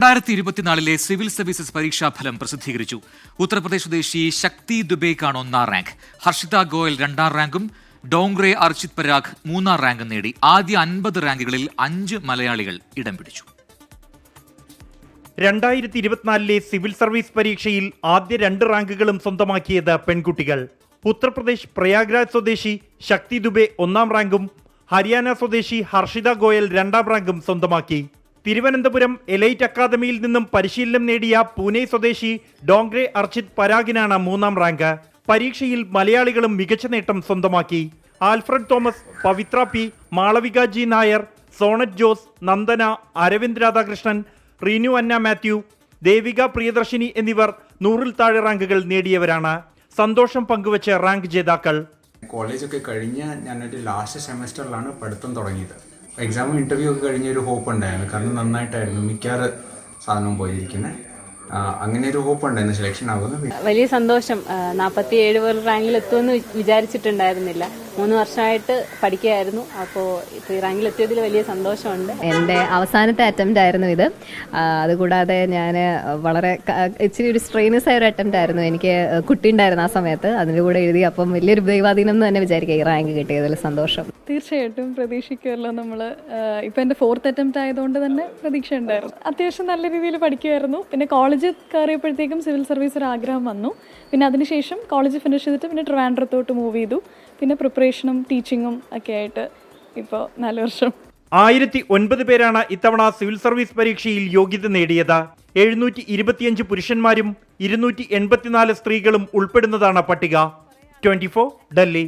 രണ്ടായിരത്തി ഇരുപത്തിനാലിലെ civil services പരീക്ഷാ ഫലം പ്രസിദ്ധീകരിച്ചു. ഉത്തർപ്രദേശ് സ്വദേശി ശക്തി ദുബേക്കാണ് ഒന്നാം റാങ്ക്. ഹർഷിത ഗോയൽ രണ്ടാം റാങ്കും ഡോങ്റെ അർജിത് പരാഗ് മൂന്നാം റാങ്കും നേടി. ആദ്യ അൻപത് റാങ്കുകളിൽ അഞ്ച് മലയാളികൾ ഇടം പിടിച്ചു. രണ്ടായിരത്തി ഇരുപത്തിനാലിലെ സിവിൽ സർവീസ് പരീക്ഷയിൽ ആദ്യ രണ്ട് റാങ്കുകളും സ്വന്തമാക്കിയത് പെൺകുട്ടികൾ. ഉത്തർപ്രദേശ് പ്രയാഗ്രാജ് സ്വദേശി ശക്തി ദുബെ ഒന്നാം റാങ്കും ഹരിയാന സ്വദേശി ഹർഷിത ഗോയൽ രണ്ടാം റാങ്കും സ്വന്തമാക്കി. തിരുവനന്തപുരം എലൈറ്റ് അക്കാദമിയിൽ നിന്നും പരിശീലനം നേടിയ പൂനെ സ്വദേശി ഡോങ്ക്രെ അർജിത് പരാഗിനാണ് മൂന്നാം റാങ്ക്. പരീക്ഷയിൽ മലയാളികളും മികച്ച നേട്ടം സ്വന്തമാക്കി. ആൽഫ്രഡ് തോമസ് പവിത്ര പി മാളവിക ജി നായർ സോണറ്റ് ജോസ് നന്ദന അരവിന്ദ് രാധാകൃഷ്ണൻ റീനു അന്ന മാത്യു ദേവിക പ്രിയദർശിനി എന്നിവർ നൂറിൽ താഴെ റാങ്കുകൾ നേടിയവരാണ്. സന്തോഷം പങ്കുവച്ച് റാങ്ക് ജേതാക്കൾ. കോളേജൊക്കെ കഴിഞ്ഞ് ഞാനൊരു ലാസ്റ്റ് സെമസ്റ്ററിലാണ് പഠിത്തം തുടങ്ങിയത്. എക്സാമും ഇന്റർവ്യൂ ഒക്കെ കഴിഞ്ഞ ഒരു ഹോപ്പ് ഉണ്ടായിരുന്നു. കാരണം നന്നായിട്ടായിരുന്നു. മിക്കാറ് സാധനവും പോയിരിക്കുന്നത് അങ്ങനെ ഒരു ഹോപ്പ് ഉണ്ടായിരുന്നു. സെലക്ഷൻ ആകുമെന്ന് വലിയ സന്തോഷം. നാൽപ്പത്തി ഏഴ് പേർ റാങ്കിൽ എത്തുമെന്ന് വിചാരിച്ചിട്ടുണ്ടായിരുന്നില്ല. മൂന്ന് വർഷമായിട്ട് പഠിക്കുകയായിരുന്നു. അപ്പോൾ ഇപ്പോൾ ഈ റാങ്കിൽ എത്തിയതിൽ വലിയ സന്തോഷമുണ്ട്. എന്റെ അവസാനത്തെ അറ്റംപ്റ്റ് ആയിരുന്നു ഇത്. അതുകൂടാതെ ഞാൻ വളരെ ഇച്ചിരി ഒരു സ്ട്രെയിനസ് ആയ ഒരു അറ്റംപ്റ്റ് ആയിരുന്നു. എനിക്ക് കുട്ടി ഉണ്ടായിരുന്നു ആ സമയത്ത്. അതിന്റെ കൂടെ എഴുതി അപ്പം വലിയൊരു ദൈവാധീനം എന്ന് തന്നെ വിചാരിക്കുക ഈ റാങ്ക് കിട്ടിയതിൽ സന്തോഷം. തീർച്ചയായിട്ടും പ്രതീക്ഷിക്കുമല്ലോ നമ്മൾ ഇപ്പം എന്റെ ഫോർത്ത് അറ്റംപ്റ്റ് ആയതുകൊണ്ട് തന്നെ പ്രതീക്ഷ ഉണ്ടായിരുന്നു. അത്യാവശ്യം നല്ല രീതിയിൽ പഠിക്കുമായിരുന്നു പിന്നെ കോളേജ് കയറിയപ്പോഴത്തേക്കും സിവിൽ സർവീസ് ഒരു ആഗ്രഹം വന്നു. പിന്നെ അതിനുശേഷം കോളേജ് ഫിനിഷ് ചെയ്തിട്ട് പിന്നെ ട്രിവാൻഡ്രത്തോട്ട് മൂവ് ചെയ്തു. പിന്നെ പ്രിപ്പറേഷനും ടീച്ചിങ്ങും ഒക്കെ ആയിട്ട് ഇപ്പോൾ നാല് വർഷം. ആയിരത്തി ഒൻപത് പേരാണ് ഇത്തവണ സിവിൽ സർവീസ് പരീക്ഷയിൽ യോഗ്യത നേടിയത്. എഴുന്നൂറ്റി ഇരുപത്തിയഞ്ച് പുരുഷന്മാരും ഇരുന്നൂറ്റി എൺപത്തിനാല് സ്ത്രീകളും ഉൾപ്പെടുന്നതാണ് പട്ടിക. ട്വന്റി ഡൽഹി